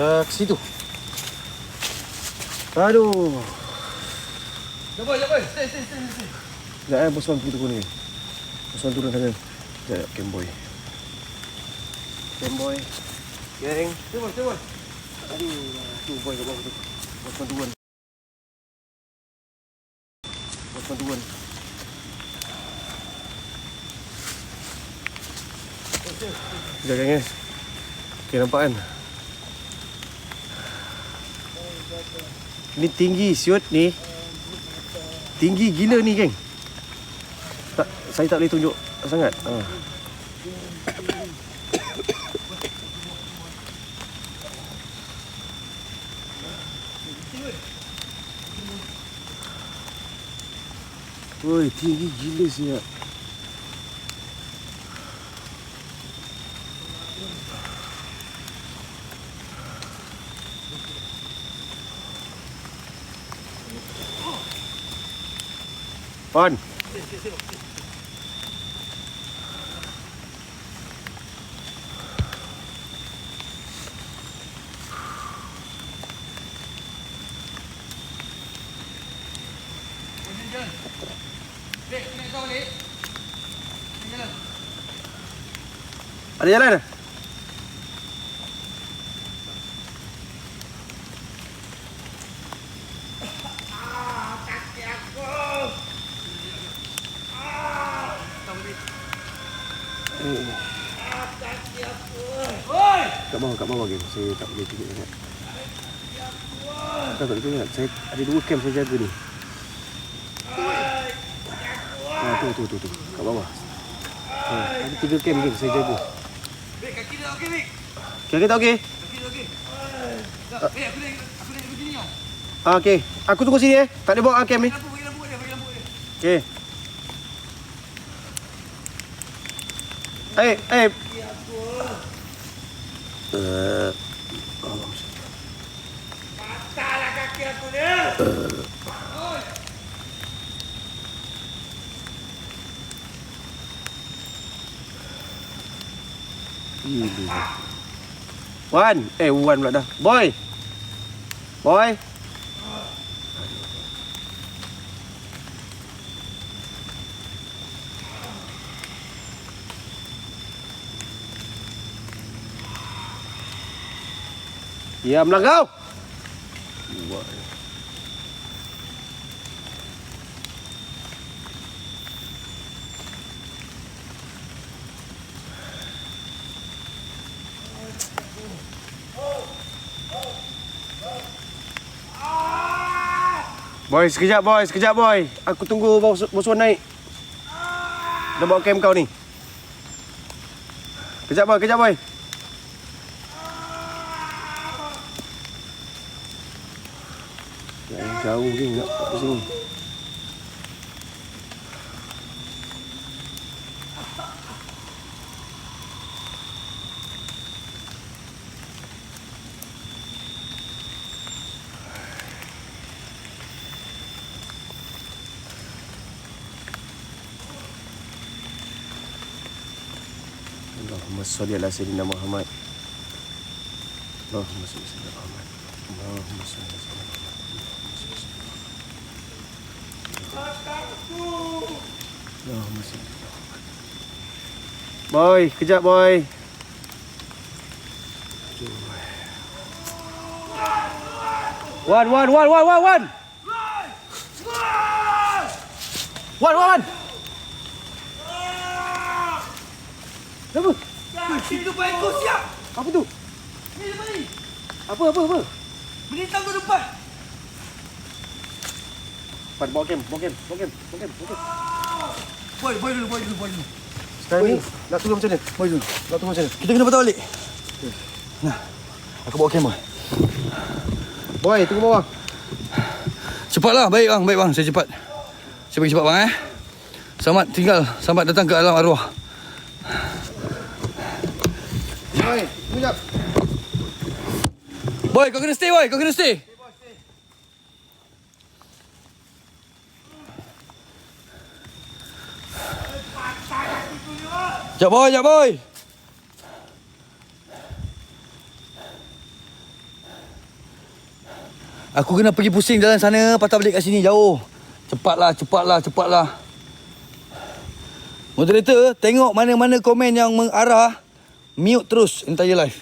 Uh, ke situ. Aduh. Jom boy, jom boy. Stay, stay, stay, stay. Sekejap eh, bos Wan pergi turun ni. Bos Wan turun sana. Sekejap, Gameboy. Gameboy. Geng. Jom boy, jom boy. Aduh, tu boy kat bawah tu. Bos Wan turun. Bos Wan turun. Sekejap geng eh. Okay, nampak kan? Ni tinggi siut ni. Tinggi gila ni geng. Tak, saya tak boleh tunjuk sangat. Ha. Woi, tinggi gila siap. On. Jalan. Dek, naik kau balik. Jalan. Ada jalan dah? Oi! Kat bawah, kat bawah game. Saya sangat. Tak tak boleh tunjuk. Saya ada dua cam saya jaga ni. Ha, tu, tu, tu, tu. Kat bawah. Ha, ada tiga cam game saya jaga. Bek, kaki dia okey, Bek. Kira tak okey? Kaki dia okey. Tak, Bek, aku naik aku naik begini tau. Ha, okey. Aku tunggu sini eh. Tak boleh bawa cam ni. Okey. Eh, eh. Uh, Wan, eh Wan pula dah. Boy. Boy. Diamlah kau. Buat. Boy, sekejap boy, sekejap boy. Aku tunggu bos bos naik. Dah bawa cam kau ni. Kejap boy, kejap boy. Ni nak kat sini. Allahumma salli ala sayyidina Muhammad. Allahumma salli ala Muhammad. Allahumma salli ala sayyidina Muhammad. Ala Muhammad. Boy, kejap boy. Wan, wan, wan, wan, wan, wan. Wan, wan, wan. Apa? Kaki tu baik kau siap. Apa tu? Ni depan ni. Apa, apa, apa? Bintang tu depan. Pan, bawa game, bawa game, bawa game, bawa game, bawa game. Boy, boy dulu, boy dulu, boy dulu. Sekarang ni, nak turun macam mana? Boy dulu. Nak turun macam mana? Kita kena patah balik. Nah. Aku bawa kamera. Boy, tunggu bawah. Cepatlah, baik bang, baik bang, saya cepat. Saya pergi cepat bang eh. Selamat tinggal, selamat datang ke alam arwah. Boy, tunggu jap. Boy, kau kena stay boy, kau kena stay. Jap boy, jap boy. Aku kena pergi pusing jalan sana Patah balik kat sini jauh. Cepatlah cepatlah cepatlah. Moderator Tengok mana-mana komen yang mengarah. Mute terus entire live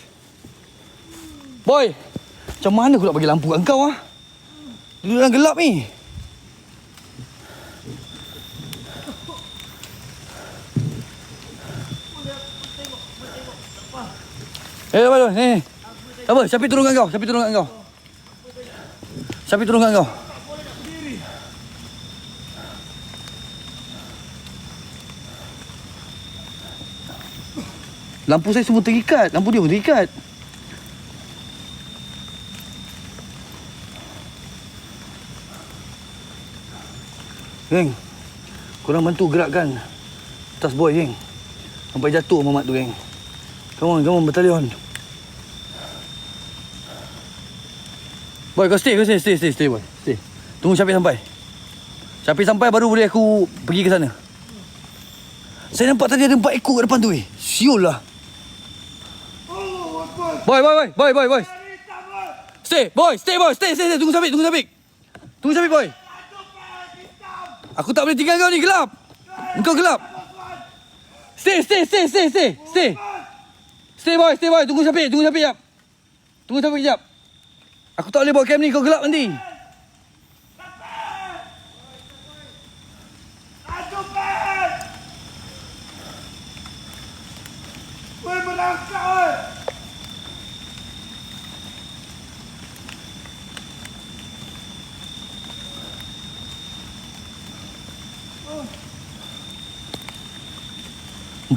Boy Macam mana aku nak bagi lampu kat kau ah? Dalam gelap ni Eh, apa tu? Ni. Apa? Siapa turunkan kau? Siapa turunkan kau? Siapa turunkan kau? Lampu saya semua terikat. Lampu dia pun terikat. Geng. Korang bantu gerakkan tas boy, geng. Sampai jatuh Mamat tu, geng. Come on, come on, batalion. Boy, kau stay, kau stay, stay, stay, stay, boy. Stay. Tunggu Syafiq sampai. Syafiq sampai baru boleh aku pergi ke sana. Saya nampak tadi ada empat ekor kat depan tu, eh. Siul lah. Boy, boy, boy, boy, boy, boy. Stay, boy, stay, boy, stay, stay, stay. Tunggu Syafiq, tunggu Syafiq. Tunggu Syafiq, boy. Aku tak boleh tinggal kau ni, gelap. Engkau gelap. Stay, stay, stay, stay, stay, stay. Stay boy, stay boy. Tunggu Syafiq, tunggu Syafiq jap. Tunggu Syafiq kejap. Aku tak boleh bawa cam ni, kau gelap nanti.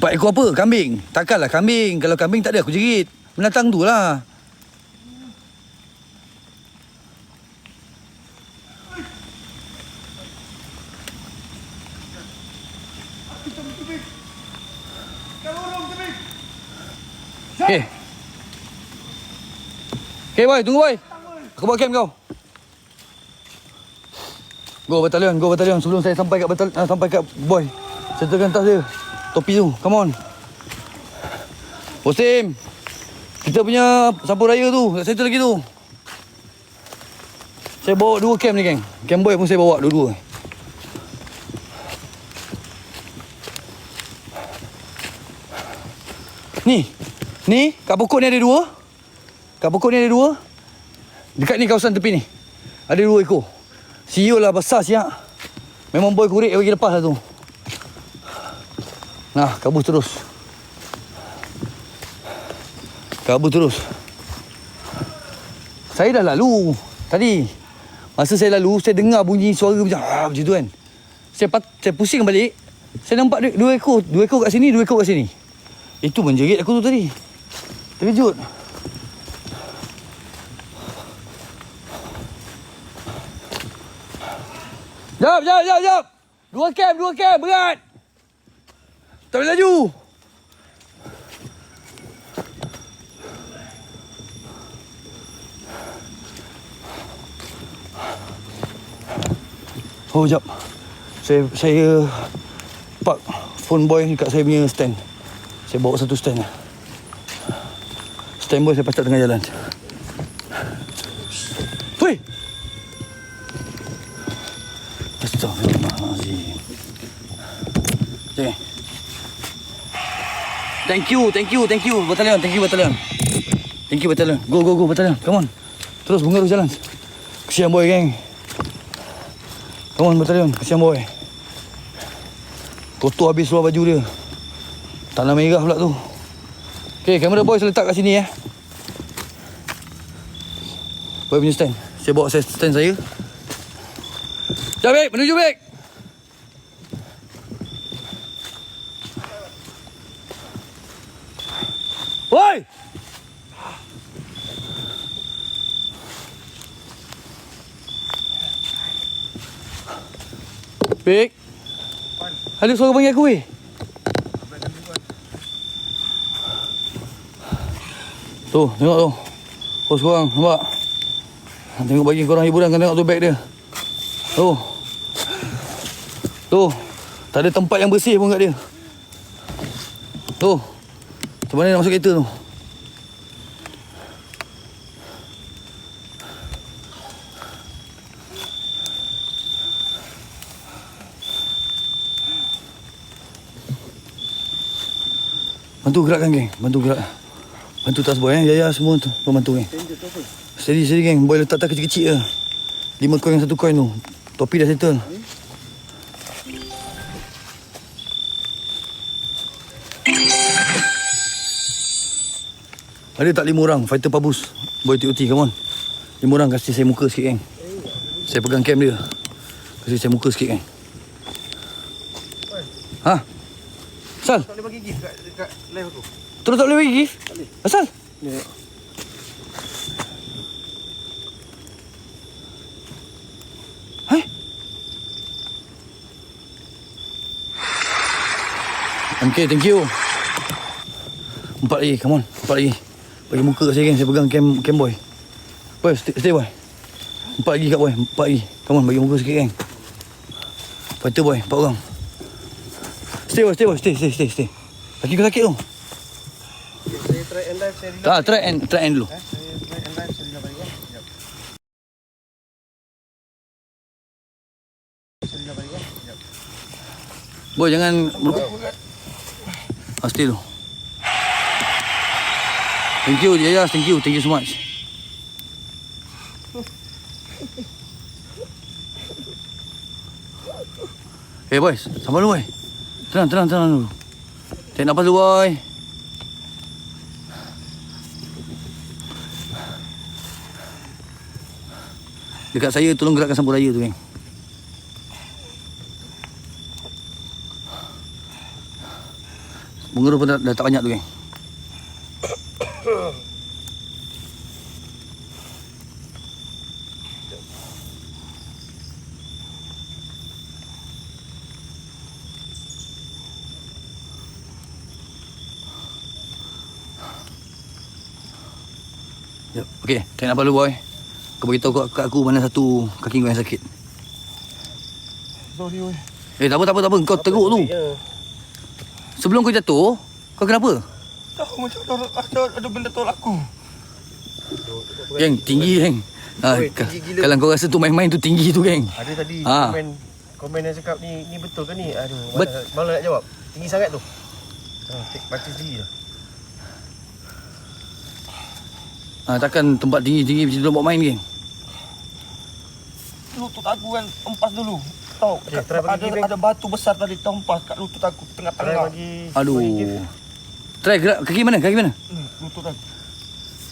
Empat ekor apa? Kambing. Takkanlah kambing. Kalau kambing tak ada aku jerit. Binatang tu lah. Okay. Okay boy, tunggu boy. Aku bawa cam kau. Go batalion, go batalion sebelum saya sampai kat batal uh, sampai kat boy. Settlekan tas dia. Topi tu. Come on. Bosim. Kita punya sampur raya tu, kat settle lagi tu. Saya bawa dua cam ni, geng. Cam boy pun saya bawa dua-dua. Ni. Ni, kat pokok ni ada dua. Kat pokok ni ada dua. Dekat ni kawasan tepi ni. Ada dua ekor. Siul lah besar siap. Memang boy kurik bagi lepas lah tu. Nah, kabus terus. Kabus terus. Saya dah lalu tadi. Masa saya lalu, saya dengar bunyi suara macam ah, macam tu kan. Saya pat, saya pusing balik. Saya nampak dua, dua ekor, dua ekor kat sini, dua ekor kat sini. Itu menjerit aku tu tadi. Terkejut. Jap, jap, jap, jap. Dua cam, dua cam, berat. Tak boleh laju. Oh, jap. Saya saya park phone boy dekat saya punya stand. Saya bawa satu stand. Stand boy saya pasang tengah jalan. Hui! Astaghfirullahaladzim. Okay. Thank you, thank you, thank you, batalion, thank you, batalion. Thank you, batalion. Go, go, go, batalion. Come on. Terus bunga terus jalan. Kesian boy, geng. Come on, batalion. Kesian boy. Kotor habis luar baju dia. Tanah merah pula tu. Okay, kamera boy saya letak kat sini eh. Boy punya stand. Saya bawa stand saya. Sekejap, Bek. Menuju, Bek. Bek. Ada suara panggil aku, weh. Tu, tengok tu. Kos korang, nampak? Tengok bagi korang hiburan kan tengok tu beg dia. Tu. Tu. Tak ada tempat yang bersih pun kat dia. Tu. Macam mana nak masuk kereta tu? Gerakkan geng. Bantu gerak. Bantu tas boy eh. Yaya semua tu. Kau bantu geng. Steady steady geng. Boy letak tak kecil-kecil je. Lima koin satu koin tu. Topi dah settle. Ada tak lima orang fighter pabus Boy TOT come on Lima orang kasih saya muka sikit geng Saya pegang cam dia Kasih saya muka sikit geng Ha? Asal? Tak boleh bagi gift kat, dekat live aku. Terus tak boleh bagi gift? Asal? Ni. Hai? Okay, thank you. Empat lagi, come on. Empat lagi. Bagi muka kat saya kan, saya pegang cam, cam boy. Boy, stay, stay boy. Empat lagi kat boy, empat lagi. Come on, bagi muka sikit kan. Fighter boy, empat orang. Stay boy, stay boy, stay, stay, stay, stay. Kaki kau sakit tu. Saya try and live, saya relax. Tak, try and, try and dulu. Eh, saya try and live, saya relax balik. eh. Sekejap. Saya relax balik. eh. Sekejap. Boy, jangan... Ah, stay. Thank you, Yayas. Thank you. Thank you so much. Hey boys, sabar dulu boy. Tenang, tenang, tenang dulu. Tarik nafas dulu boy. Dekat saya tolong gerakkan sampul raya tu geng. Bunga pun dah, dah tak banyak tu geng. Jap, okey, tarik nafas dulu boy. Kau beritahu kat, kat aku mana satu kaki kau yang sakit. Sorry, weh. Eh, tak apa, tak apa, tak apa. Kau teruk tu. Ya. Sebelum kau jatuh, kau kenapa? Tahu macam ada, ada, ada benda tolak aku. Geng, tinggi geng. Ha, kalau kau rasa tu main-main tu tinggi tu geng. Ada tadi Ah. komen komen yang cakap ni ni betul ke ni? Aduh, Bet- mana nak jawab? Tinggi sangat tu. Ha, baca sendiri dah. Ha, takkan tempat tinggi-tinggi macam tu buat main geng. Lutut aku kan empas dulu. Tahu, Okey, kat- try bagi ada, ada batu besar tadi terhempas kat lutut aku Try tengah-tengah. bagi Aduh. bagi. Try gerak kaki mana? Kaki mana? Hmm, lutut aku.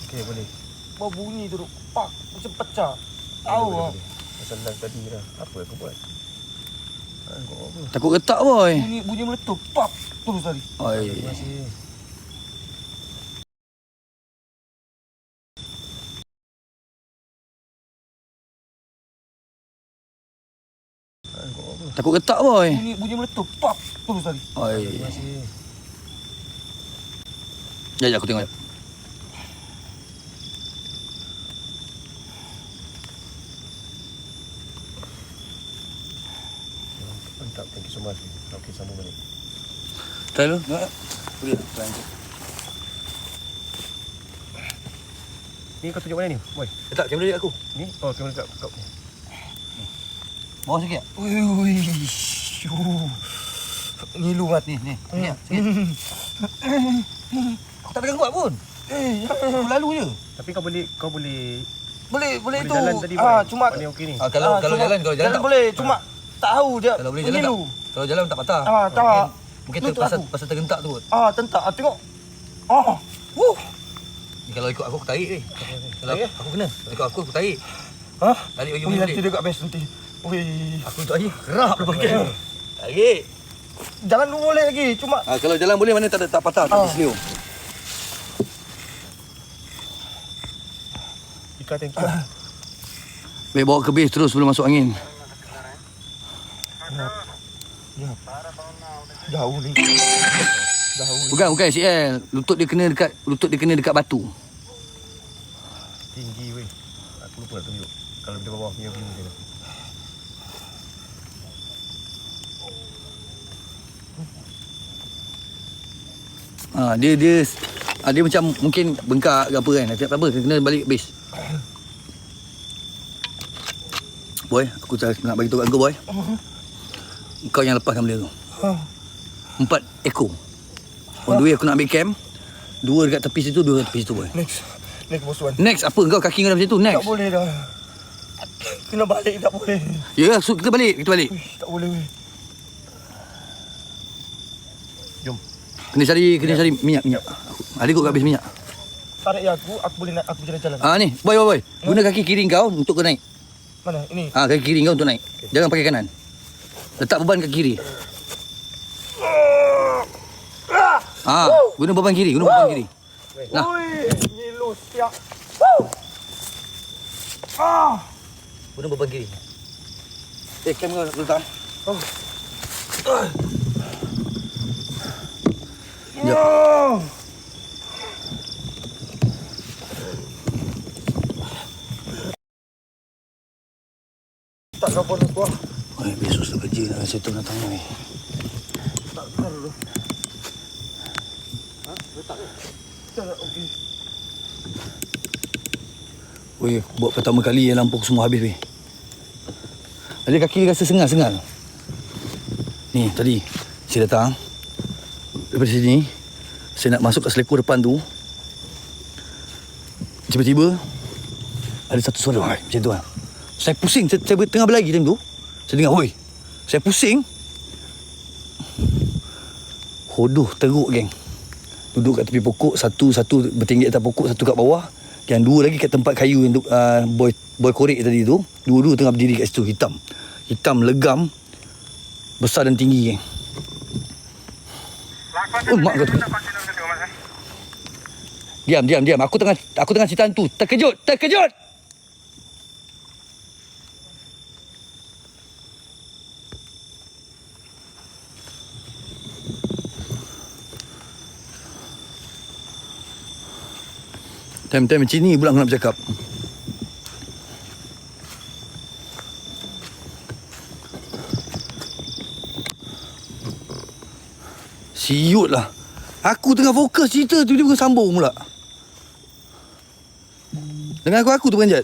Okey, boleh. Bau bunyi tu, pak, macam pecah. Tahu Boleh, ah. Pasal live tadi dah. Apa aku buat? Apa? Takut retak boy. Bunyi bunyi meletup, pak, terus tadi. Oi. Terima kasih. Takut retak boy. Bunyi bunyi meletup, pak, terus tadi. Oi. Jap, jap aku tengok. jap. Mantap, thank you so much. Okey, sambung balik. Try dulu. Tengok. jap. Boleh tak? Try. Ni kau tunjuk mana ni, boy? Letak kamera dekat aku. Ni? Oh, kamera kat kau. Bawah sikit. Ui, ui. Ngilu kat Ni, ni. Ni. Sikit. Aku tak pegang kuat pun. Eh, lalu je. Tapi kau boleh kau boleh boleh boleh boleh tu. jalan tadi, ah, cuma Kau ni okey ni. Ah, kalau ah, kalau cuma- jalan kalau jalan tak boleh, cuma tahu dia. kalau boleh jalan tak. Kalau jalan tak patah. Ah, tak. Mungkin Lutut ter, pasal aku. pasal tergentak tu. Ah, tentak. Ah, tengok. Ah. Wuh. Ni kalau ikut aku aku tarik weh. Kalau Tarik, aku kena. Kalau ikut aku aku tarik. Hah? Tarik bagi balik. nanti dekat best nanti. Ui. Aku untuk air kerap lepas kan. Tarik. Jalan dulu boleh lagi. Cuma Ah, kalau jalan boleh mana tak ada tak patah tak terselio. Ika thank you. Baik bawa ke base terus sebelum masuk angin. jauh ni. Jauh. Bukan bukan CL. Lutut dia kena dekat lutut dia kena dekat batu. Tinggi weh. Aku lupa nak tunjuk. Kalau dia bawah punya view dia. Dia ah, dia macam mungkin bengkak ke apa kan. Tak apa kena balik base. Boy, aku tak nak bagi tahu kat kau boy. Kau yang lepaskan benda tu. Empat ekor. On the way aku nak ambil camp. Dua dekat tepi situ, dua dekat tepi situ boy. Next. Next bos Wan. Next apa kau kaki kau dah macam tu? Tak Next. boleh dah. Kena balik tak boleh. Ya, so kita balik, kita balik. Uish, tak boleh weh. Kena cari kena cari minyak minyak. Aku- Ada kot habis minyak. Tarik ya aku, aku boleh aku jalan-jalan. Ah ni, boy boy boy. Guna kaki kiri kau untuk kau naik. Mana? Ini. Ah kaki kiri kau untuk naik. Jangan pakai kanan. Letak beban kat kiri. Ah, guna beban kiri, guna beban kiri. Nah. Oi, ngilu siap. Ah. Guna beban kiri. Eh, cam kau letak. Ya. Tak apa nak buat. Oi, besok sudah kerja nak settle datang ni. Tak benar dulu. Ha? Letak ke? Tak, okey. Oi, buat pertama kali yang lampu aku semua habis weh. Tadi kaki dia rasa sengal-sengal. Ni tadi saya datang daripada sini saya nak masuk kat selekor depan tu. Tiba-tiba ada satu suara "Oi," macam tu kan. Saya pusing, saya, saya tengah berlari time tu. Saya dengar, "Oi." Saya pusing. Hodoh teruk geng. Duduk kat tepi pokok, satu-satu bertinggi atas pokok, satu kat bawah. Yang dua lagi kat tempat kayu yang uh, boy boy korek tadi tu. Dua-dua tengah berdiri kat situ hitam. Hitam legam. Besar dan tinggi geng. Oh, mak kau tu. Diam, diam, diam. Aku tengah aku tengah cerita tu. Terkejut, terkejut. Time-time macam ni pula aku nak bercakap. Siut lah. Aku tengah fokus cerita tiba-tiba kau sambung pula. Dengan aku aku tu panjat.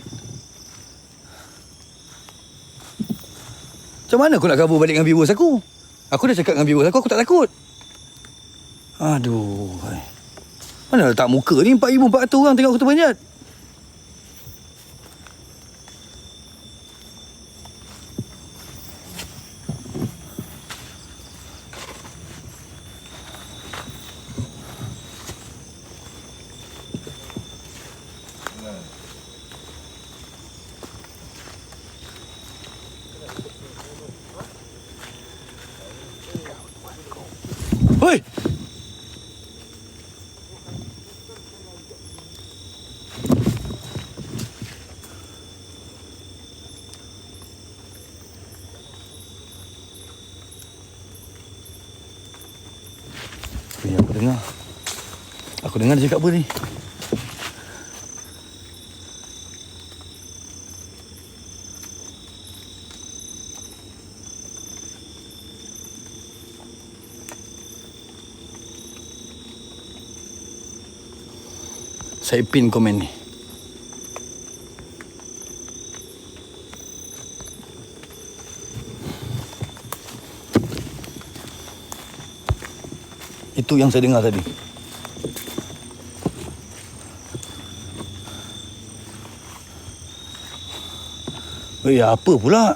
Macam mana aku nak kabur balik dengan viewers aku? Aku dah cakap dengan viewers aku, aku tak takut. Aduh. Mana letak muka ni 4,400 orang tengok aku terpanjat. Hoi! Apa yang aku dengar? Aku dengar dia cakap apa ni? Saya pin komen ni. Itu yang saya dengar tadi. Eh, apa pula?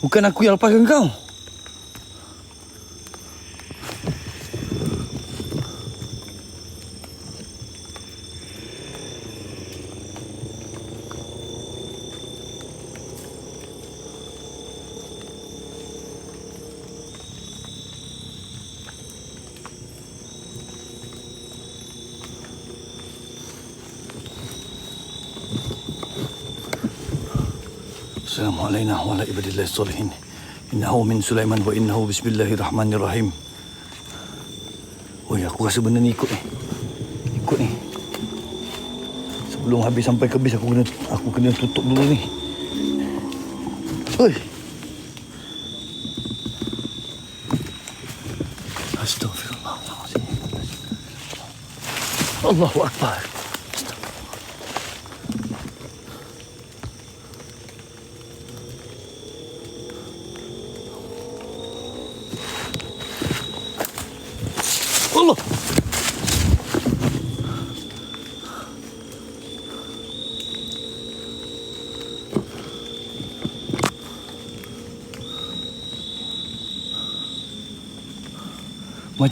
Bukan aku yang lepaskan kau. وعلى عباد الله الصالحين إنه من سلaiman wa innahu bismillahirrahmanirrahim Oh ya, aku rasa benda ni ikut ni Ikut ni Sebelum habis sampai ke bis aku kena aku kena tutup dulu ni Oi Astaghfirullahaladzim Allahu Akbar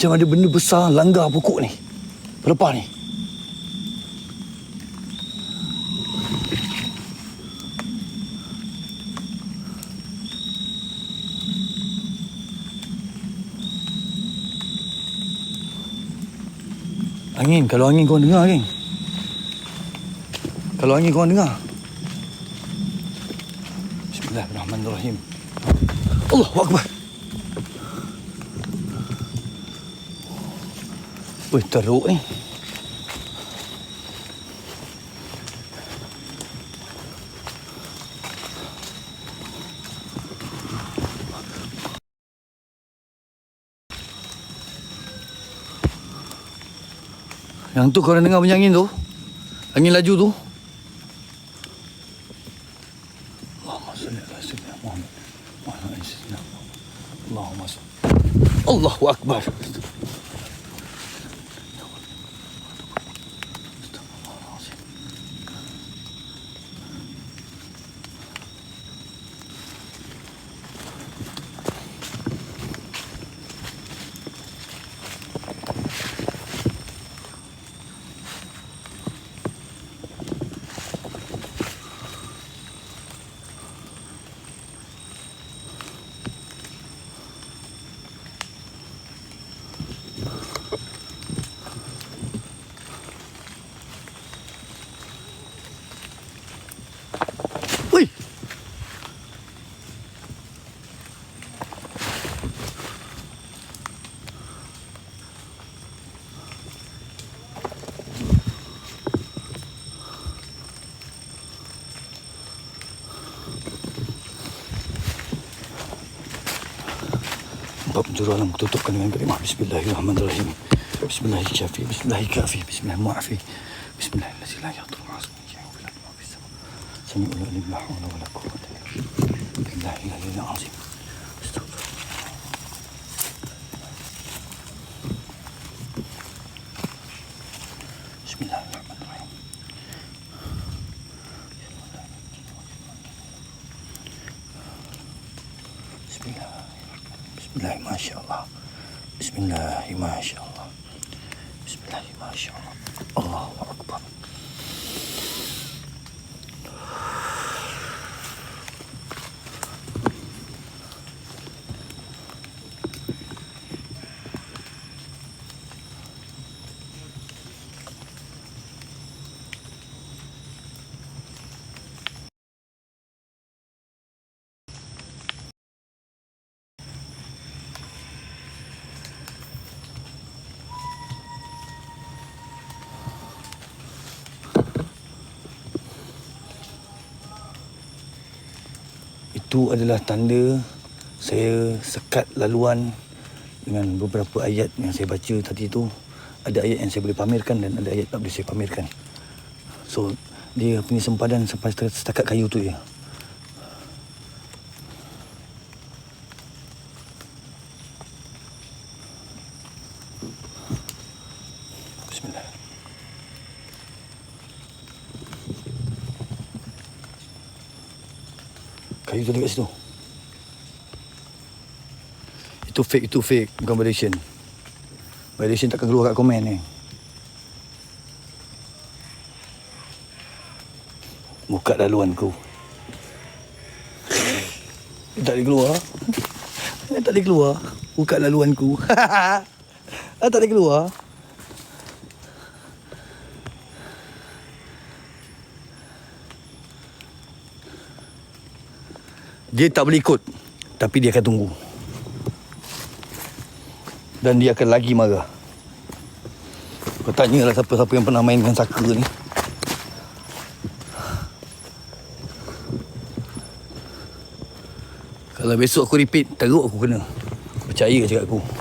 Macam ada benda besar langgar pokok ni. Pelepah ni. Angin, kalau angin kau dengar geng. Kalau angin kau dengar. Bismillahirrahmanirrahim. Allahu akbar. Wih, teruk ni. Yang tu korang dengar bunyi angin tu? Angin laju tu? Allahumma salli ala sayyidina Muhammad wa ala ali sayyidina Muhammad. Allahumma salli. Allahu akbar. اجروا على مكتوب كلمة كريمة بسم الله الرحمن الرحيم. بسم الله الكافي بسم الله الكافي. بسم الله المعافي. بسم الله الذي لا يضر مع اسمه شيء في الأرض السماء سميع العليم لا حول ولا قوة إلا بالله العلي العظيم. Itu adalah tanda saya sekat laluan dengan beberapa ayat yang saya baca tadi tu. Ada ayat yang saya boleh pamerkan dan ada ayat tak boleh saya pamerkan. So, dia punya sempadan sampai setakat kayu tu. Bismillah. Kayu tu dekat situ. Itu fake, itu fake. Bukan Malaysian. Malaysian takkan keluar kat komen ni. Buka laluanku. Dia tak boleh keluar. Tak boleh keluar. Buka laluanku. ah, tak boleh keluar. Dia tak boleh ikut Tapi dia akan tunggu Dan dia akan lagi marah. Kau tanyalah siapa-siapa yang pernah main dengan saka ni. Kalau besok aku repeat Teruk aku kena. Percaya cakap aku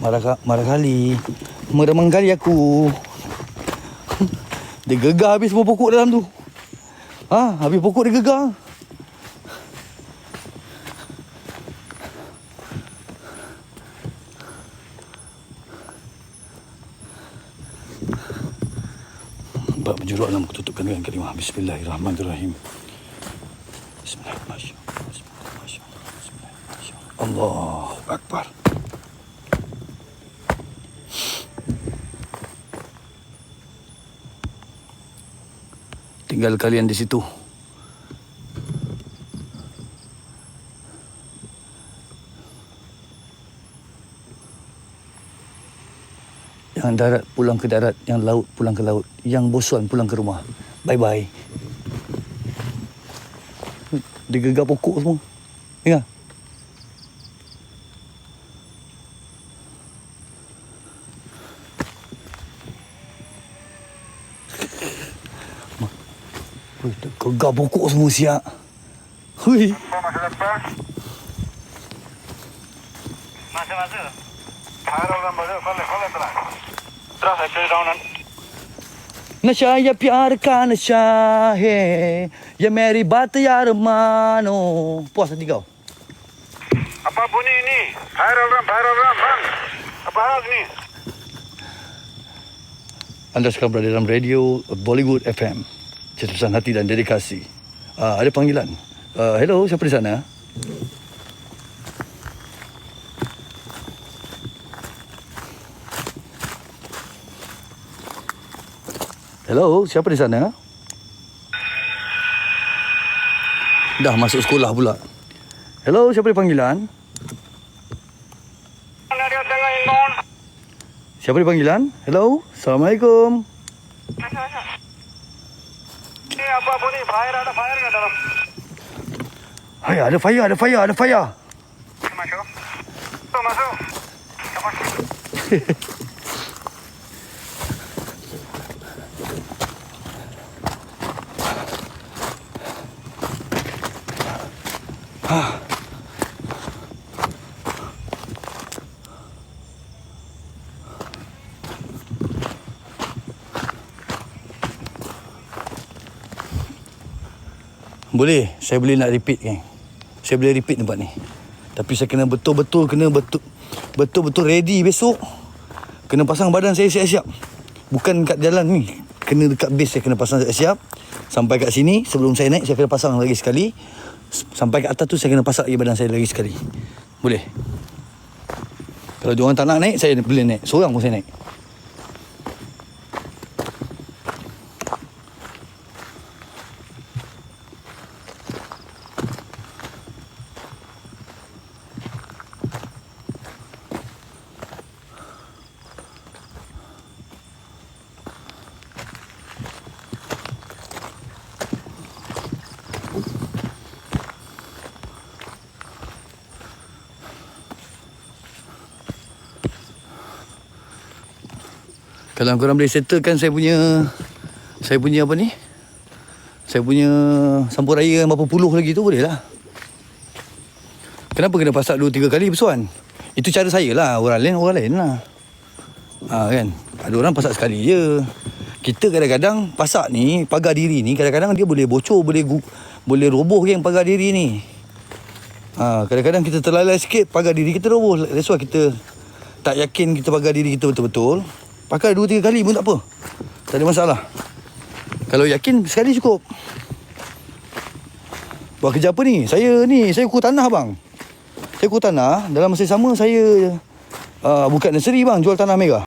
Marah, marah kali. Meremang kali aku. Dia gegar habis semua pokok dalam tu. Ha, habis pokok dia gegar. Bab menjuruk dalam kututupkan dengan kalimah Bismillahirrahmanirrahim Bismillahirrahmanirrahim Allahu Akbar Tinggal kalian di situ Yang darat pulang ke darat, yang laut pulang ke laut, yang bosuan pulang ke rumah. Bye bye. Dia gegar pokok semua. Dengar. Ui, dia gegar pokok semua siap. Hui. Masa-masa. Harap orang boleh, boleh, boleh terang. Terus saya pilih daun नशा या प्यार का नशा है ये मेरी बात यार मानो puas hati kau Apa bunyi ini? Viral ram, viral ram, bang. Apa hal ni? anda sekarang berada dalam radio Bollywood FM Cetusan hati dan dedikasi uh, ada panggilan uh, hello siapa di sana Hello, siapa di sana? Dah masuk sekolah pula. Hello, siapa di panggilan? Siapa di panggilan? Hello, Assalamualaikum. Ini apa bunyi? Fire ada fire nggak dalam? Hai, ada fire, ada fire, ada fire. Masuk. Masuk, masuk. Cepat. Boleh, saya boleh nak repeat kan. Saya boleh repeat tempat ni. Tapi saya kena betul-betul kena betul betul-betul ready besok. Kena pasang badan saya siap-siap. Bukan kat jalan ni. Kena dekat base saya kena pasang siap-siap. Sampai kat sini sebelum saya naik saya kena pasang lagi sekali. Sampai kat atas tu saya kena pasang lagi badan saya lagi sekali. Boleh. Kalau diorang tak nak naik saya boleh naik. Seorang pun saya naik. Kalau korang boleh settlekan saya punya saya punya apa ni? Saya punya sampur raya yang berapa puluh lagi tu boleh lah. Kenapa kena pasak dua tiga kali bersuan? Itu cara saya lah. Orang lain orang lain lah. Ha, kan? Ada orang pasak sekali je. Kita kadang-kadang pasak ni, pagar diri ni, kadang-kadang dia boleh bocor, boleh gu, boleh roboh yang pagar diri ni. Ha, kadang-kadang kita terlalai sikit, pagar diri kita roboh. That's why kita tak yakin kita pagar diri kita betul-betul. Pakai dua tiga kali pun tak apa. Tak ada masalah. Kalau yakin sekali cukup. Buat kerja apa ni? Saya ni, saya ukur tanah bang. Saya ukur tanah, dalam masa sama saya uh, buka nursery bang, jual tanah merah.